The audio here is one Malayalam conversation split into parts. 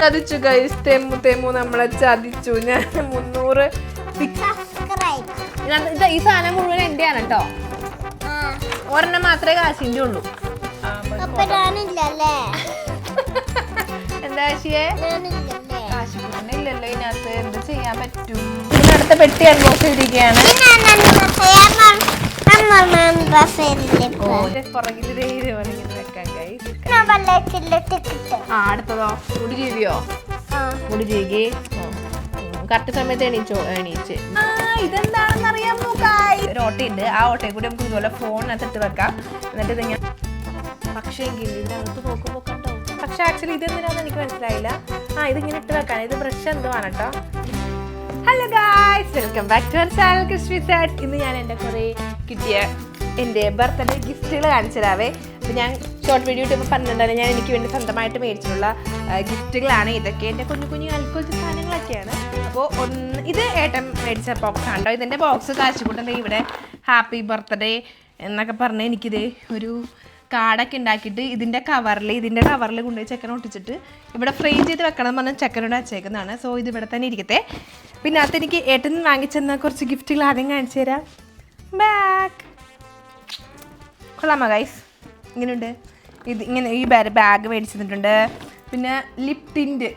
ചതിച്ചു ഗൈസ് തെമ്മു തെമ്മു നമ്മളെ ചതിച്ചു ഞാൻ മുന്നൂറ് ഈ സാധനം മുഴുവൻ എന്റെ ആണ് കേട്ടോ ഒരെണ്ണം മാത്രമേ കാശിന്റെ ഉള്ളൂ എന്താ കാശില്ലല്ലോ ഇതിനകത്ത് എന്ത് ചെയ്യാൻ പറ്റും ഇതിനടുത്ത പെട്ടി അൺബോക്സ് ചെയ്തിരിക്കുകയാണ് പുറകിൽ ആ അടുത്തതോ? മുടി ജീവിയോ മുടി ജീവി കറക്റ്റ് സമയത്ത് എണീച്ചോ എണീച്ച്. ആ ഇതെന്താണെന്ന് അറിയാൻ നോക്കായി ഒരു ഓട്ടയുണ്ട് ആ ഓട്ടയെ കൂടി നമുക്ക് ഇതുപോലെ ഫോണിനകത്ത് ഇട്ട് വെക്കാം. എന്നിട്ട് ഇതിങ്ങനെ പക്ഷേ എങ്കിൽ ഇതിനകത്ത് നോക്കുമ്പോൾ കണ്ടോ പക്ഷെ ആക്ച്വലി ഇതെന്തിനാന്ന് എനിക്ക് മനസ്സിലായില്ല. ആ ഇതിങ്ങനെ ഇട്ട് വെക്കാൻ. ഇത് ബ്രഷ് എന്തുവാണ് കേട്ടോ hello guys welcome back to our channel ക്രിസ്മി സാറ്റ് ഇന്ന് ഞാൻ എന്റെ കുറേ കിട്ടിയ എന്റെ ബർത്ത്ഡേ ഗിഫ്റ്റുകൾ കാണിച്ചു തരാവേ. അപ്പോൾ ഞാൻ ഷോർട്ട് വീഡിയോ ഇട്ടപ്പോൾ പറഞ്ഞിട്ടുണ്ടായിരുന്നു ഞാൻ എനിക്ക് വേണ്ടി സ്വന്തമായിട്ട് മേടിച്ചിട്ടുള്ള ഗിഫ്റ്റുകളാണ് ഇതൊക്കെ. എന്റെ കുഞ്ഞു കുഞ്ഞു അൽക്കോലത്തെ സാധനങ്ങളൊക്കെയാണ്. അപ്പോൾ ഒന്ന് ഇത് ഏട്ടൻ മേടിച്ച ബോക്സ് ആണ് ഇതിന്റെ ബോക്സ് കാശുകൂട്ടുന്നത് ഇവിടെ ഹാപ്പി ബർത്ത്ഡേ എന്നൊക്കെ പറഞ്ഞ് എനിക്കിത് ഒരു കാർഡൊക്കെ ഉണ്ടാക്കിയിട്ട് ഇതിന്റെ കവറിൽ ഇതിന്റെ കവറിൽ കൊണ്ടുപോയി ചെക്കൻ ഒട്ടിച്ചിട്ട് ഇവിടെ ഫ്രെയിം ചെയ്ത് വെക്കണം എന്ന് പറഞ്ഞാൽ ചെക്കനോട് അച്ചേക്കുന്നതാണ് സോ ഇത് ഇവിടെ തന്നെ ഇരിക്കട്ടെ. പിന്നെ അത് എനിക്ക് ഏട്ടൻ വാങ്ങിച്ചെന്ന കുറച്ച് ഗിഫ്റ്റുകൾ ആദ്യം കാണിച്ചു തരാം. ബാക്ക് കൊള്ളാമോ ഗൈസ് ഇങ്ങനെയുണ്ട് ഇത് ഇങ്ങനെ ഈ ബാഗ് മേടിച്ചു തന്നിട്ടുണ്ട് പിന്നെ ലിപ് ടിന്റ്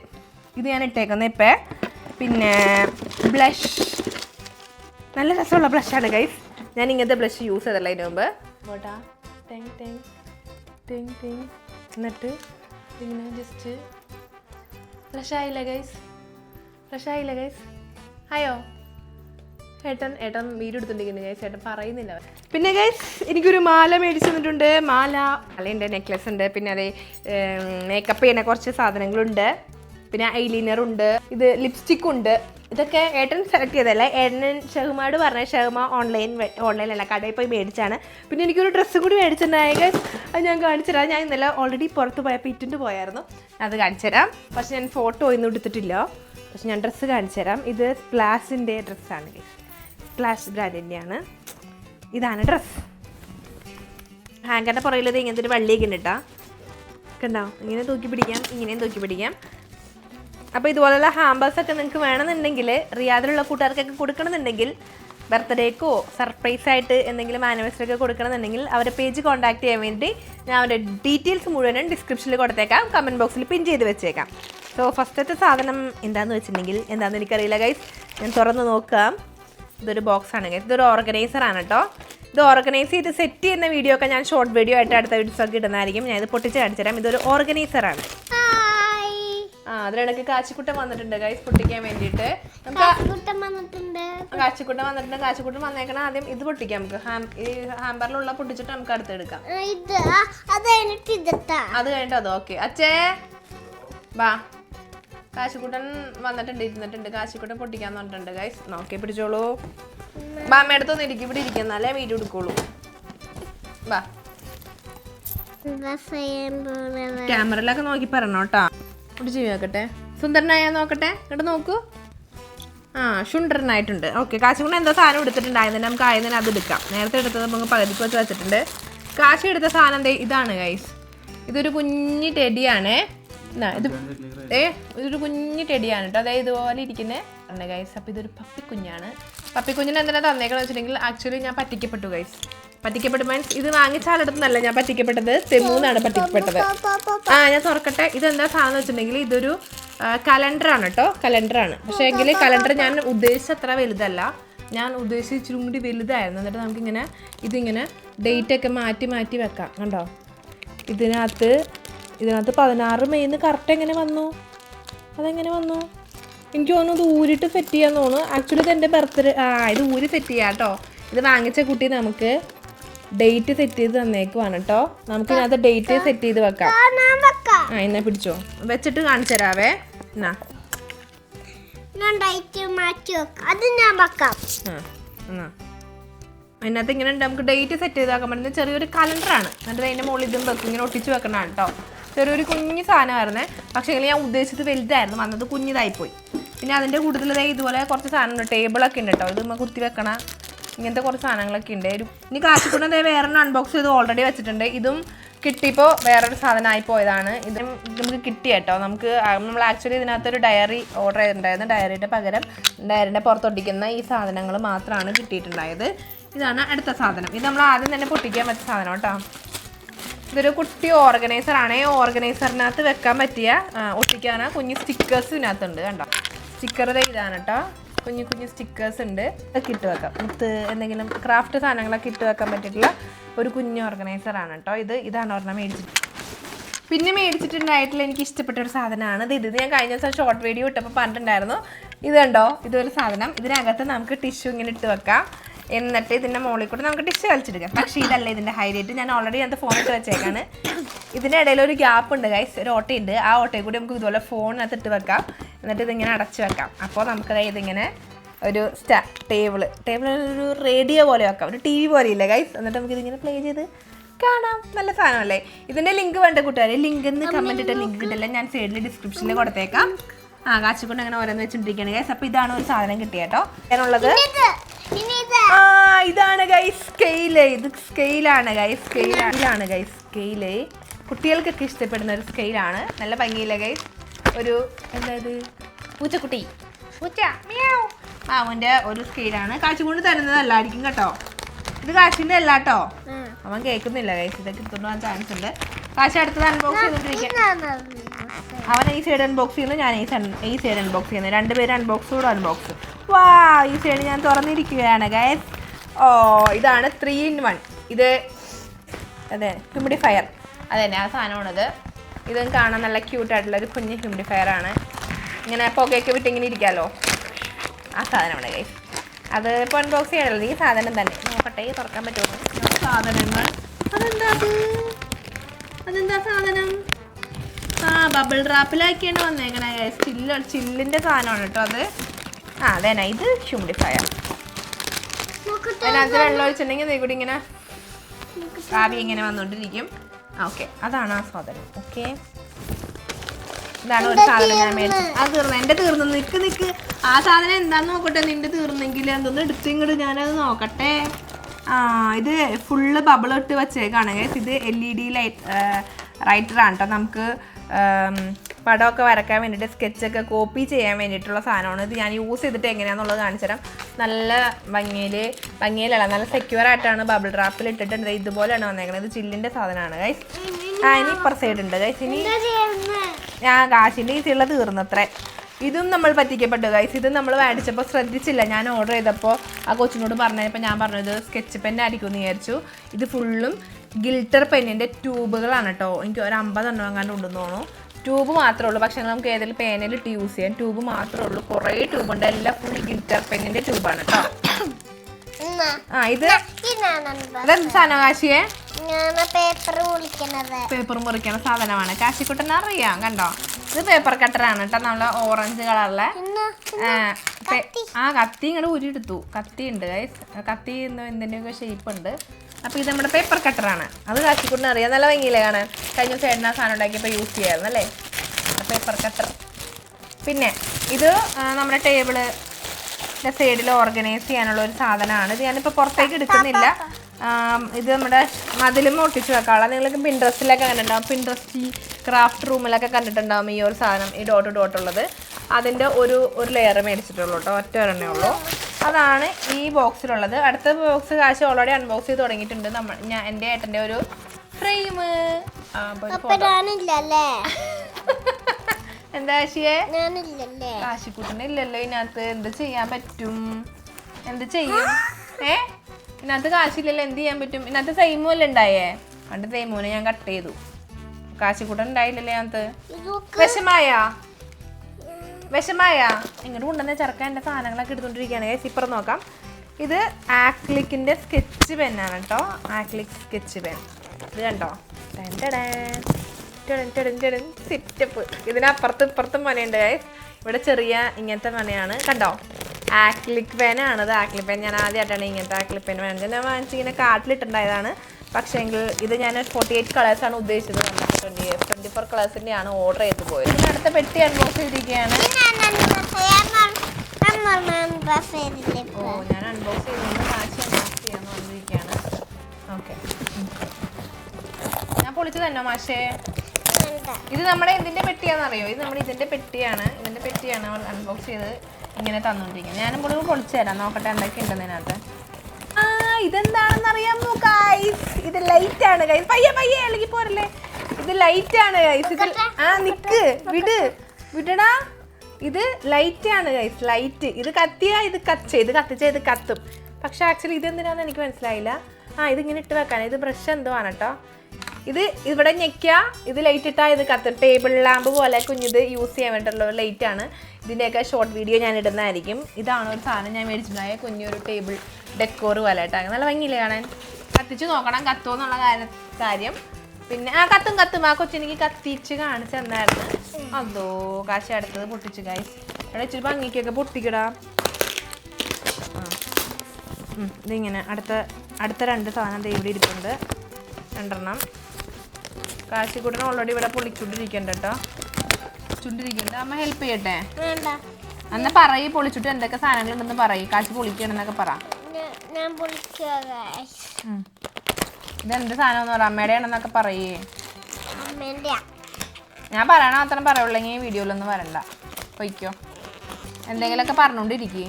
ഇത് ഞാൻ ഇട്ടേക്കുന്നത് ഇപ്പം. പിന്നെ ബ്ലഷ് നല്ല രസമുള്ള ബ്ലഷാണ് ഗൈസ് ഞാൻ ഇങ്ങനത്തെ ബ്ലഷ് യൂസ് ചെയ്തല്ല അതിന് മുമ്പ്. പോട്ടാ ടെങ് ടെങ് ടെങ് എന്നിട്ട് ഇങ്ങനെ ജസ്റ്റ് ഫ്രഷായില്ല ഗൈസ് ഫ്രഷ് ആയില്ല ഗൈസ് ആയോ? ഏട്ടൻ ഏട്ടൻ വീട് എടുത്തിട്ടുണ്ട് ഗൈസ് ഏട്ടൻ പറയുന്നില്ല. പിന്നെ ഗൈസ് എനിക്കൊരു മാല മേടിച്ചു തന്നിട്ടുണ്ട് മാല മാലയുണ്ട് നെക്ലസ് ഉണ്ട്. പിന്നെ അതേ മേക്കപ്പ് ചെയ്യുന്ന കുറച്ച് സാധനങ്ങളുണ്ട്. പിന്നെ ഐലൈനർ ഉണ്ട്. ഇത് ലിപ്സ്റ്റിക് ഉണ്ട്. ഇതൊക്കെ ഏട്ടൻ സെലക്ട് ചെയ്തല്ലേ ഏട്ടൻ ഷഹുമാട് പറഞ്ഞ ഷഹുമ ഓൺലൈൻ ഓൺലൈനല്ല കടയിൽ പോയി മേടിച്ചാണ്. പിന്നെ എനിക്കൊരു ഡ്രസ്സ് കൂടി മേടിച്ചിട്ടുണ്ടായ അത് ഞാൻ കാണിച്ചുതരാം ഞാൻ ഇന്നലെ ഓൾറെഡി പുറത്ത് പോയപ്പോൾ ഇറ്റുണ്ട് പോയായിരുന്നു. അത് കാണിച്ചു തരാം. പക്ഷെ ഞാൻ ഫോട്ടോ ഒന്നും എടുത്തിട്ടില്ല. പക്ഷെ ഞാൻ ഡ്രസ്സ് കാണിച്ചു തരാം. ഇത് ക്ലാസിന്റെ ഡ്രസ്സാണ് സ്പ്ലാഷ് ബ്രാൻഡിന്റെയാണ് ഇതാണ്. ഡ്രസ്സ് ഹാങ്കറിന്റെ പുറകിൽ ഇത് ഇങ്ങനത്തെ ഒരു വള്ളിയൊക്കെ ഉണ്ട് കേട്ടോ കണ്ടോ? ഇങ്ങനെ തൂക്കി പിടിക്കാം ഇങ്ങനെയും തൂക്കി പിടിക്കാം. അപ്പോൾ ഇതുപോലെയുള്ള ഹാമ്പേഴ്സൊക്കെ നിങ്ങൾക്ക് വേണമെന്നുണ്ടെങ്കിൽ റിയാദിലുള്ള കൂട്ടുകാർക്കൊക്കെ കൊടുക്കണമെന്നുണ്ടെങ്കിൽ ബർത്ത്ഡേക്കോ സർപ്രൈസ് ആയിട്ട് എന്തെങ്കിലും ആനിവേഴ്സറി ഒക്കെ കൊടുക്കണമെന്നുണ്ടെങ്കിൽ അവരുടെ പേജ് കോൺടാക്ട് ചെയ്യാൻ വേണ്ടി ഞാൻ അവരുടെ ഡീറ്റെയിൽസ് മുഴുവനും ഡിസ്ക്രിപ്ഷനിൽ കൊടുത്തേക്കാം കമന്റ് ബോക്സിൽ പിൻ ചെയ്ത് വെച്ചേക്കാം. സോ ഫസ്റ്റത്തെ സാധനം എന്താണെന്ന് വെച്ചിട്ടുണ്ടെങ്കിൽ എന്താണെന്ന് എനിക്കറിയില്ല ഗൈസ് ഞാൻ തുറന്ന് നോക്കാം. ഇതൊരു ബോക്സ് ആണ്. ഇതൊരു ഓർഗനൈസർ ആണ് കേട്ടോ ഇത് ഓർഗനൈസ് ചെയ്ത് സെറ്റ് ചെയ്യുന്ന വീഡിയോ ഒക്കെ ഞാൻ ഷോർട്ട് വീഡിയോ ആയിട്ട് അടുത്ത വീഡിയോസ് ഒക്കെ ഇടുന്നതായിരിക്കും. ഞാൻ ഇത് പൊട്ടിച്ച് കാണിച്ചു തരാം. ഇതൊരു ഓർഗനൈസർ ആണ്. ആ അതിനിടയ്ക്ക് കാച്ചിക്കുട്ടൻ വന്നിട്ടുണ്ട് ഗൈസ് പൊട്ടിക്കാൻ വേണ്ടിയിട്ട്. നമുക്ക് കാച്ചിക്കുട്ടം വന്നിട്ടുണ്ട്. കാച്ചിക്കുട്ടം വന്നേക്കണം ആദ്യം ഇത് പൊട്ടിക്കാം നമുക്ക്. ഈ ഹാമ്പറിലുള്ള പൊട്ടിച്ചിട്ട് നമുക്ക് അടുത്ത് എടുക്കാം. ആ, ഇത് ആ, അത് കഴിഞ്ഞിട്ട് അതോ ഓക്കെ അച്ഛേ വാ. കാശിക്കുട്ടൻ വന്നിട്ടുണ്ട് ഇരുന്നിട്ടുണ്ട്. കാശിക്കുട്ടൻ പൊട്ടിക്കാൻ പറഞ്ഞിട്ടുണ്ട് ഗൈസ് നോക്കി പിടിച്ചോളൂ. വാ ഒന്ന് ഇരിക്കും ഇവിടെ ഇരിക്കും എന്നാലേ വീഡിയോ എടുക്കുള്ളൂ. ക്യാമറയിലൊക്കെ നോക്കി പറഞ്ഞോ കേട്ടോ. ഇവിടെ ജീവി നോക്കട്ടെ. സുന്ദരനായ നോക്കട്ടെ. ഇവിടെ നോക്കൂ. ആ ശുണ്ടരനായിട്ടുണ്ട്. ഓക്കെ കാശിക്കൂട്ടൻ എന്താ സാധനം എടുത്തിട്ടുണ്ടായിരുന്നു. നമുക്ക് ആയതിനെ അത് എടുക്കാം. നേരത്തെ എടുത്തത് നമുക്ക് പകുതിക്ക് വെച്ച് വെച്ചിട്ടുണ്ട്. കാശി എടുത്ത സാധനം ഇതാണ് ഗൈസ് ഇതൊരു കുഞ്ഞി ടെഡിയാണ് ഇത് ഏ ഇതൊരു കുഞ്ഞു ടെടിയാണ് കേട്ടോ അതായത് ഇതുപോലെ ഇരിക്കുന്നത് ഗൈസ് അപ്പോൾ ഇതൊരു പപ്പി കുഞ്ഞാണ് പപ്പി കുഞ്ഞിനെ എന്തിനാ തന്നേക്കണെന്ന് വെച്ചിട്ടുണ്ടെങ്കിൽ ആക്ച്വലി ഞാൻ പറ്റിക്കപ്പെട്ടു ഗൈസ് പറ്റിക്കപ്പെട്ടു മീൻസ് ഇത് വാങ്ങിച്ച ഞാൻ പറ്റിക്കപ്പെട്ടത്. തെമൂന്നാണ് പറ്റിക്കപ്പെട്ടത്. ആ ഞാൻ തുറക്കട്ടെ. ഇതെന്താ സാധനം വെച്ചിട്ടുണ്ടെങ്കിൽ ഇതൊരു കലണ്ടറാണ് കേട്ടോ കലണ്ടറാണ്. പക്ഷേ എങ്കിൽ കലണ്ടർ ഞാൻ ഉദ്ദേശിച്ച അത്ര വലുതല്ല. ഞാൻ ഉദ്ദേശിച്ച ഇച്ചിരി കൂടി വലുതായിരുന്നു. എന്നിട്ട് നമുക്കിങ്ങനെ ഇതിങ്ങനെ ഡേറ്റ് ഒക്കെ മാറ്റി മാറ്റി വെക്കാം. കണ്ടോ? ഇതിനകത്ത് ഇതിനകത്ത് പതിനാറ് മെയ്ന്ന് കറക്റ്റ് എങ്ങനെ വന്നു? അതെങ്ങനെ വന്നു? എനിക്ക് തോന്നുന്നു ഇത് ഊരിട്ട് സെറ്റ് ചെയ്യാൻ തോന്നുന്നു. ആക്ച്വലി ഇത് എന്റെ ബർത്ത്ഡേ ആ ഇത് ഊരി സെറ്റ് ചെയ്യാം കേട്ടോ ഇത് വാങ്ങിച്ച കുട്ടി നമുക്ക് ഡേറ്റ് സെറ്റ് ചെയ്ത് തന്നേക്കുവാണ് കേട്ടോ നമുക്ക് ഇതിനകത്ത് ഡേറ്റ് സെറ്റ് ചെയ്ത് വെക്കാം. ആ, എന്നാ പിടിച്ചോ. വെച്ചിട്ട് കാണിച്ചു തരാവേ. എന്നാ ഞാൻ ഡേറ്റ് മാറ്റി വെക്കാം. അത് ഞാൻ വെക്കാം. ആ എന്നാ അതിനകത്ത് ഇങ്ങനെ നമുക്ക് ഡേറ്റ് സെറ്റ് ചെയ്താക്കാൻ പറ്റുന്ന ചെറിയൊരു കലണ്ടറാണ് എന്നിട്ട് അതിന്റെ മുകളിൽ ഇതും വെക്കും. ഇങ്ങനെ ഒട്ടിച്ച് വെക്കണം കേട്ടോ ചെറിയൊരു കുഞ്ഞു സാധനമായിരുന്നേ. പക്ഷേ ഞാൻ ഉദ്ദേശിച്ചത് വലുതായിരുന്നു. വന്നത് കുഞ്ഞിതായിപ്പോയി. പിന്നെ അതിന്റെ കൂടുതൽ ഇതുപോലെ കുറച്ച് സാധനം സാധനമുണ്ട് ടേബിളൊക്കെ ഉണ്ട് കേട്ടോ ഇത് നമ്മൾ കുത്തി വെക്കണ ഇങ്ങനത്തെ കുറച്ച് സാധനങ്ങളൊക്കെ ഉണ്ട്. ഇനി കാശിക്കുണ്ടെ ദേ വേറെ അൺബോക്സ് ചെയ്ത് ഓൾറെഡി വെച്ചിട്ടുണ്ട്. ഇതും കിട്ടിയപ്പോൾ വേറൊരു സാധനമായി പോയതാണ്. ഇത് നമുക്ക് കിട്ടിയ കേട്ടോ നമുക്ക് നമ്മൾ ആക്ച്വലി ഇതിനകത്തൊരു ഡയറി ഓർഡർ ചെയ്തിട്ടുണ്ടായിരുന്നു. ഡയറിയുടെ പകരം ഡയറിന്റെ പുറത്തൊട്ടിക്കുന്ന ഈ സാധനങ്ങൾ മാത്രമാണ് കിട്ടിയിട്ടുണ്ടായത്. ഇതാണ് അടുത്ത സാധനം. ഇത് നമ്മൾ ആദ്യം തന്നെ പൊട്ടിക്കാൻ പറ്റിയ സാധനം കേട്ടോ ഇതൊരു കുട്ടി ഓർഗനൈസർ ആണ്. ഓർഗനൈസറിനകത്ത് വെക്കാൻ പറ്റിയ ഒട്ടിക്കാനാ ഒട്ടിക്കാന കുഞ്ഞു സ്റ്റിക്കേഴ്സ് ഇതിനകത്തുണ്ട് കണ്ടോ? സ്റ്റിക്കർ ഇതാണ് കേട്ടോ കുഞ്ഞു കുഞ്ഞു സ്റ്റിക്കേഴ്സ് ഉണ്ട്. ഒക്കെ ഇട്ട് വെക്കാം. മുത്ത് എന്തെങ്കിലും ക്രാഫ്റ്റ് സാധനങ്ങളൊക്കെ ഇട്ട് വെക്കാൻ പറ്റിയിട്ടുള്ള ഒരു കുഞ്ഞു ഓർഗനൈസർ ആണ് കേട്ടോ ഇത് ഇതാണ് ഒരെണ്ണം മേടിച്ചിട്ട് പിന്നെ മേടിച്ചിട്ടുണ്ടായിട്ടുള്ള എനിക്ക് ഇഷ്ടപ്പെട്ട ഒരു സാധനമാണ്. ഇത് ഇത് ഞാൻ കഴിഞ്ഞ ദിവസം ഷോർട്ട് വീഡിയോ ഇട്ടപ്പോൾ പറഞ്ഞിട്ടുണ്ടായിരുന്നു. ഇത് കണ്ടോ? ഇതൊരു സാധനം. ഇതിനകത്ത് നമുക്ക് ടിഷ്യൂ ഇങ്ങനെ ഇട്ട് വെക്കാം. എന്നിട്ട് ഇതിന്റെ മുകളിൽ കൂടെ നമുക്ക് ഡിഷ് കളിച്ചെടുക്കാം പക്ഷേ ഇതല്ല ഇതിന്റെ ഹൈലൈറ്റ് ഞാൻ ഓൾറെഡി അത് ഇട്ട് വെച്ചേക്കാണ്. ഇതിന്റെ ഇടയിൽ ഒരു ഗ്യാപ്പ് ഉണ്ട് ഗൈസ് ഒരു ഓട്ടയുണ്ട് ആ ഓട്ടയിൽ കൂടി നമുക്ക് ഇതുപോലെ ഫോണിനകത്ത് ഇട്ട് വെക്കാം. എന്നിട്ട് ഇതിങ്ങനെ അടച്ച് വെക്കാം. അപ്പോൾ നമുക്ക് ഇതിങ്ങനെ ഒരു സ്റ്റാ ടേബിൾ ടേബിൾ ഒരു റേഡിയോ പോലെ വെക്കാം. ഒരു ടി വി പോലെ ഇല്ല ഗൈസ് എന്നിട്ട് നമുക്ക് ഇതിങ്ങനെ പ്ലേ ചെയ്ത് കാണാം. നല്ല സാധനമല്ലേ? ഇതിന്റെ ലിങ്ക് വേണ്ട കൂട്ടുകാരെ. ലിങ്ക് എന്ന് കമന്റ് ഇട്ട ലിങ്ക് കിട്ടില്ല ഞാൻ സൈഡിൽ ഡിസ്ക്രിപ്ഷനിൽ കൊടുത്തേക്കാം. ആ കാച്ചിക്കൊണ്ട് അങ്ങനെ ഓരോന്ന് വെച്ചോണ്ടിരിക്കുകയാണ് ഗൈസ് അപ്പൊ ഇതാണ് ഒരു സാധനം കിട്ടിയ കേട്ടോ ഞാനുള്ളത്. ആ ഇതാണ് ഗൈസ് സ്കെയിൽ ഇത് സ്കെയിലാണ് ഗൈസ് സ്കെയിലാണ് ഗൈസ് സ്കെയിൽ കുട്ടികൾക്കൊക്കെ ഇഷ്ടപ്പെടുന്ന ഒരു സ്കെയിലാണ് നല്ല ഭംഗിയില്ല ഗൈസ് ഒരു എന്താ ഇത് പൂച്ചക്കുട്ടി. പൂച്ച മിയാവ് മാമുന്റെ ഒരു സ്കെയിലാണ് കാച്ചുകൊണ്ട് തരുന്നതല്ലായിരിക്കും കേട്ടോ. ഇത് കാച്ചിന്റെ അല്ല കേട്ടോ അവൻ കേൾക്കുന്നില്ല ഗൈസ് ഇതൊക്കെ പോകാൻ ചാൻസ് ഉണ്ട്. കാശ് അടുത്തത് അൺബോക്സ് ചെയ്തോണ്ടിരിക്കാം. അവൻ ഈ സൈഡ് അൺബോക്സ് ചെയ്യുന്നു ഞാൻ ഈ സൈഡ് ഈ സൈഡ് അൺബോക്സ് ചെയ്യുന്നു. രണ്ടുപേരും അൺബോക്സ് കൂടെ അൺബോക്സ് വാ ഈ സൈഡ് ഞാൻ തുറന്നിരിക്കുകയാണ് ഗൈസ് ഓ ഇതാണ് ത്രീ ഇൻ വൺ ഇത് അതെ ഹ്യൂമിഡിഫയർ അതെ ആ സാധനമാണിത്. ഇതും കാണാൻ നല്ല ക്യൂട്ടായിട്ടുള്ള ഒരു കുഞ്ഞ് ഹ്യൂമിഡിഫയർ ആണ്. ഇങ്ങനെ പുകയൊക്കെ വിട്ട് ഇങ്ങനെ ഇരിക്കാമല്ലോ ആ സാധനമാണ് ഗൈസ് അത് ഇപ്പോൾ അൺബോക്സ് ചെയ്യണല്ലോ ഈ സാധനം തന്നെ. നോക്കട്ടെ തുറക്കാൻ പറ്റുമോ? സാധനങ്ങൾ അതെന്താ അത്? അതെന്താ സാധനം? ആ ബബിൾ റാപ്പിലാക്കിയാണ് വന്നേക്കണേ. ചില്ല് ചില്ലിന്റെ സാധനമാണ് കേട്ടോ അത്. ആ അതേനാ ഇത് ഹ്യൂമിഡിഫയർ അതിനകത്ത് വെള്ളം ഒഴിച്ചിട്ടുണ്ടെങ്കിൽ നീ കൂടി ഇങ്ങനെ ആവി ഇങ്ങനെ വന്നുകൊണ്ടിരിക്കും ഓക്കെ അതാണ് ആ സാധനം. ഓക്കെ ഇതാണ് ഒരു സാധനം ഞാൻ മേടിച്ചത്. അത് തീർന്നു. എന്റെ തീർന്നു. നിക്ക് നിക്ക്. ആ സാധനം എന്താന്ന് നോക്കട്ടെ? നിന്റെ തീർന്നെങ്കിൽ എന്തൊന്ന് എടുത്ത് ഇങ്ങോട്ട് ഞാനത് നോക്കട്ടെ. ആ ഇത് ഫുള്ള് ബബിൾ ഇട്ട് വെച്ചേക്കാണ്. ഇത് എൽ ഇ ഡി ലൈറ്റ് റൈറ്ററാണ് കേട്ടോ നമുക്ക് പടമൊക്കെ വരയ്ക്കാൻ വേണ്ടിയിട്ട് സ്കെച്ചൊക്കെ കോപ്പി ചെയ്യാൻ വേണ്ടിയിട്ടുള്ള സാധനമാണ്. ഇത് ഞാൻ യൂസ് ചെയ്തിട്ട് എങ്ങനെയാണെന്നുള്ളത് കാണിച്ചു തരാം. നല്ല ഭംഗിയിൽ ഭംഗിയിലല്ല നല്ല സെക്യൂർ ആയിട്ടാണ് ബബിൾ റാപ്പിൽ ഇട്ടിട്ടുണ്ട്. ഇതുപോലെയാണ് വന്നേക്കുന്നത് ഇത് ചില്ലിന്റെ സാധനമാണ് ഗൈസ് ആ ഇനി ഇപ്പുറ സൈഡ് ഉണ്ട് ഗൈസ് ഇനി ഞാൻ കാശിന്റെ ഈ ഉള്ള തീർന്നത്രേ. ഇതും നമ്മൾ പറ്റിക്കപ്പെട്ടു ഗൈസ് ഇത് നമ്മൾ മേടിച്ചപ്പോൾ ശ്രദ്ധിച്ചില്ല. ഞാൻ ഓർഡർ ചെയ്തപ്പോൾ ആ കൊച്ചിനോട് പറഞ്ഞപ്പോൾ ഞാൻ പറഞ്ഞത് സ്കെച്ച് പെൻ ആയിരിക്കും എന്ന് വിചാരിച്ചു. ഇത് ഫുള്ളും ഗിൽട്ടർ പെന്നിന്റെ ട്യൂബുകളാണ് കേട്ടോ. എനിക്ക് ഒരു അമ്പതെണ്ണം എങ്ങാണ്ട് ഉണ്ടെന്ന് തോന്നുന്നു. ട്യൂബ് മാത്രമേ ഉള്ളൂ. പക്ഷേ നമുക്ക് ഏതെങ്കിലും പേനയിലിട്ട് യൂസ് ചെയ്യാം. ട്യൂബ് മാത്രമേ ഉള്ളൂ. കുറേ ട്യൂബ് ഉണ്ട്. എല്ലാം ഫുൾ ഗിൽട്ടർ പെന്നിന്റെ ട്യൂബാണ് കേട്ടോ. ആ ഇത് അതെന്ത് ഇതെന്ത് സാധനം കാശിയെ? പേപ്പർ മുറിക്കുന്ന സാധനമാണ്. കാശിക്കുട്ടൻ അറിയാം കണ്ടോ? ഇത് പേപ്പർ കട്ടറാണ് കേട്ടോ. നമ്മളെ ഓറഞ്ച് കളറിലെ ആ, കത്തി. ഇങ്ങോട്ട് ഉരിയെടുത്തു കത്തി ഉണ്ട് കത്തി എന്തോ എന്തിന്റെയൊക്കെ ഷേപ്പ് ഉണ്ട്. അപ്പോൾ ഇത് നമ്മുടെ പേപ്പർ കട്ടറാണ് അത് കാച്ചിക്കൂടിന് അറിയാം. നല്ല ഭംഗിയില്ലേ കാണാൻ? കഴിഞ്ഞ ദിവസം എണ്ണ സാധനം ഉണ്ടാക്കിയപ്പോൾ യൂസ് ചെയ്യായിരുന്നു അല്ലേ? പേപ്പർ കട്ടർ പിന്നെ ഇത് നമ്മുടെ ടേബിൾ സൈഡിൽ ഓർഗനൈസ് ചെയ്യാനുള്ള ഒരു സാധനമാണ്. ഇത് ഞാനിപ്പോൾ പുറത്തേക്ക് എടുക്കുന്നില്ല. ഇത് നമ്മുടെ മതിലും ഒട്ടിച്ച് വെക്കാനുള്ള. നിങ്ങൾക്ക് പിൻട്രസ്റ്റിലൊക്കെ കണ്ടിട്ടുണ്ടാവും. പിൻട്രസ്റ്റ് ക്രാഫ്റ്റ് റൂമിലൊക്കെ കണ്ടിട്ടുണ്ടാവും ഈ ഒരു സാധനം ഈ ഡോട്ട് ഡോട്ടുള്ളത് അതിന്റെ ഒരു ഒരു ലെയർ മേടിച്ചിട്ടുള്ളൂ കേട്ടോ. ഒറ്റ ഒരെണ്ണേ ഉള്ളൂ. അതാണ് ഈ ബോക്സിലുള്ളത്. അടുത്ത ബോക്സ് കാശ് ഓൾറെഡി അൺബോക്സ് ചെയ്ത് തുടങ്ങിയിട്ടുണ്ട് നമ്മൾ ഞാൻ എന്റെ ഏട്ടന്റെ ഒരു ഫ്രെയിം എന്താ ആശിയേ? കാശിക്കുട്ടന് ഇല്ലല്ലോ. ഇതിനകത്ത് എന്ത് ചെയ്യാൻ പറ്റും? എന്ത് ചെയ്യും? ഏ? ഇതിനകത്ത് കാശില്ലല്ലോ. എന്ത് ചെയ്യാൻ പറ്റും? ഇതിനകത്ത് സൈമൂല ഉണ്ടായേ? പണ്ട് സൈമോനെ ഞാൻ കട്ട് ചെയ്തു. കാശിക്കുട്ടൻ ഉണ്ടായില്ലല്ലോ ഇതിനകത്ത്. വിഷമായ? വിഷമായ ഇങ്ങോട്ട് കൊണ്ടുവന്ന ചെറുക്കാൻ എന്റെ സാധനങ്ങളൊക്കെ എടുത്തുകൊണ്ടിരിക്കുകയാണ്. ഗൈസ് ഇപ്പുറം നോക്കാം. ഇത് ആക്ലിക്കിന്റെ സ്കെച്ച് പെന്നാണ് കേട്ടോ. ആക്ലിക് സ്കെച്ച് പെൻ ഇത് കണ്ടോ? സിറ്റപ്പ് ഇതിനപ്പുറത്ത് ഇപ്പുറത്തും മനയുണ്ട് ഗൈസ് ഇവിടെ ചെറിയ ഇങ്ങനത്തെ മനയാണ് കണ്ടോ? ആക്ലിക് പെനാണ് ഇത്. ആക്ലിക് പെൻ ഞാൻ ആദ്യമായിട്ടാണ് ഇങ്ങനത്തെ ആക്ലിക് പെൻ വേണ്ടത്. ഞാൻ വാങ്ങിച്ചിങ്ങനെ കാട്ടിലിട്ടുണ്ടായതാണ്. പക്ഷേ എങ്കിൽ ഇത് ഞാൻ ഫോർട്ടി എയ്റ്റ് കളേഴ്സാണ് ഉദ്ദേശിച്ചത്. നമുക്ക് ട്വന്റി ട്വന്റി ഫോർ കളേഴ്സിന്റെയാണ് ഓർഡർ ചെയ്ത് പോയത്. ഇനി അടുത്ത പെട്ടി അൺബോക്സ് ചെയ്തിരിക്കുകയാണ്. ഓ ഞാൻ അൺബോക്സ് ചെയ്തുകൊണ്ട് കാശ് അൺബോക്സ് ചെയ്യാന്ന് പറഞ്ഞിരിക്കുകയാണ്. ഓക്കെ ഞാൻ പൊളിച്ച് തന്നോ മാഷേ? ഇത് നമ്മുടെ എന്തിന്റെ പെട്ടിയാണെന്നറിയോ ഇത് നമ്മുടെ ഇതിന്റെ പെട്ടിയാണ്. ഇതിന്റെ പെട്ടിയാണ് അവൾ അൺബോക്സ് ചെയ്ത് ഇങ്ങനെ തന്നോണ്ടിരിക്കുന്നത്. ഞാനും കൂടെ പൊളിച്ചു തരാം. നോക്കട്ടെ എന്തൊക്കെ ഉണ്ടെന്ന് ഇതിനകത്ത് ആ ഇതെന്താണെന്ന് അറിയാമോ ഗൈസ് ഇത് ലൈറ്റ് ആണ് ഗൈസ് പയ്യെ പയ്യെ ഇളകി പോരല്ലേ? ഇത് ലൈറ്റ് ആണ് ഗൈസ് ഇത് ആ നിക്ക്. വിട്. വിടടാ. ഇത് ലൈറ്റ് ആണ് ഗൈസ് ലൈറ്റ് ഇത് കത്തിയാ ഇത് കച്ച ഇത് കത്തിച്ച ഇത് കത്തും. പക്ഷെ ആക്ച്വലി ഇത് എന്തിനാന്ന് എനിക്ക് മനസ്സിലായില്ല. ആ ഇത് ഇങ്ങനെ ഇട്ട് വെക്കാൻ ഇത് ബ്രഷ് എന്തോ ആണ് കേട്ടോ ഇത് ഇവിടെ ഞെക്കുക ഇത് ലൈറ്റ് ഇട്ടാൽ ഇത് കത്തും. ടേബിൾ ലാമ്പ് പോലെ കുഞ്ഞിത് യൂസ് ചെയ്യാൻ വേണ്ടിയിട്ടുള്ള ഒരു ലൈറ്റ് ആണ്. ഇതിന്റെയൊക്കെ ഷോർട്ട് വീഡിയോ ഞാൻ ഇടുന്നതായിരിക്കും. ഇതാണ് ഒരു സാധനം ഞാൻ മേടിച്ചിട്ടുണ്ടായ കുഞ്ഞൊരു ടേബിൾ ഡെക്കോർ പോലെ കേട്ടോ നല്ല ഭംഗിയില്ലേ കാണാൻ? കത്തിച്ച് നോക്കണം. കത്തുമോ എന്നുള്ള കാര്യം. പിന്നെ ആ കത്തും കത്തും. ആ കൊച്ചിനെനിക്ക് കത്തിച്ച് കാണിച്ചു തന്നായിരുന്നു. അതോ കാശ് അടുത്തത് പൊട്ടിച്ചു കായ് അവിടെ ഇച്ചിരി ഭംഗിക്കൊക്കെ പൊട്ടിക്കടാ. ഇതിങ്ങനെ അടുത്ത അടുത്ത രണ്ട് സാധനം ഇവിടെ ഇരിപ്പുണ്ട്. രണ്ടെണ്ണം. കാശിക്കുട്ടൻ ഓൾറെഡി ഇവിടെ പൊളിച്ചുകൊണ്ടിരിക്കണ്ട കേട്ടോ. ചുണ്ടിരിക്കണ്ട അമ്മ ഹെൽപ്പ് ചെയ്യട്ടെ? എന്നാ പറയ് പൊളിച്ചിട്ട് എന്തൊക്കെ സാധനങ്ങളുണ്ടെന്ന് പറയ്. കാശി പൊളിക്കണെന്നൊക്കെ പറ. ഞാൻ- പൊളിക്കുക. ഇതെന്ത് സാധനം പറ. അമ്മയുടെ ആണെന്നൊക്കെ പറയേ. അമ്മേന്റെ ഞാൻ പറയണ മാത്രം പറയുള്ളെങ്കിൽ വീഡിയോയിലൊന്നും വരണ്ട. പൊയ്ക്കോ. എന്തെങ്കിലുമൊക്കെ പറഞ്ഞോണ്ടിരിക്കേ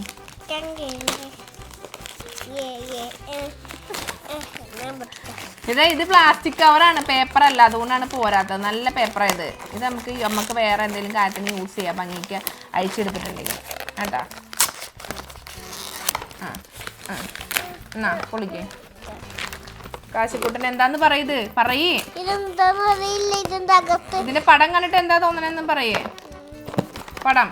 ഇത് ഇത് പ്ലാസ്റ്റിക് കവറാണ് പേപ്പർ അല്ല. അതുകൊണ്ടാണ് പോരാത്തത്. നല്ല പേപ്പർ ഇത്. ഇത് നമുക്ക് നമുക്ക് വേറെ എന്തെങ്കിലും കാര്യത്തിന് യൂസ് ചെയ്യാം. ഭംഗിക്ക് അഴിച്ചെടുത്തിട്ടുണ്ടെങ്കിൽ. കേട്ടാ? ആ ആ. എന്നാ പൊളിക്കേ കാശിക്കുട്ടൻ എന്താന്ന് പറയത്? പറയേ. ഇതിന്റെ പടം കണ്ടിട്ട് എന്താ തോന്നണെന്ന് പറയേ. പടം.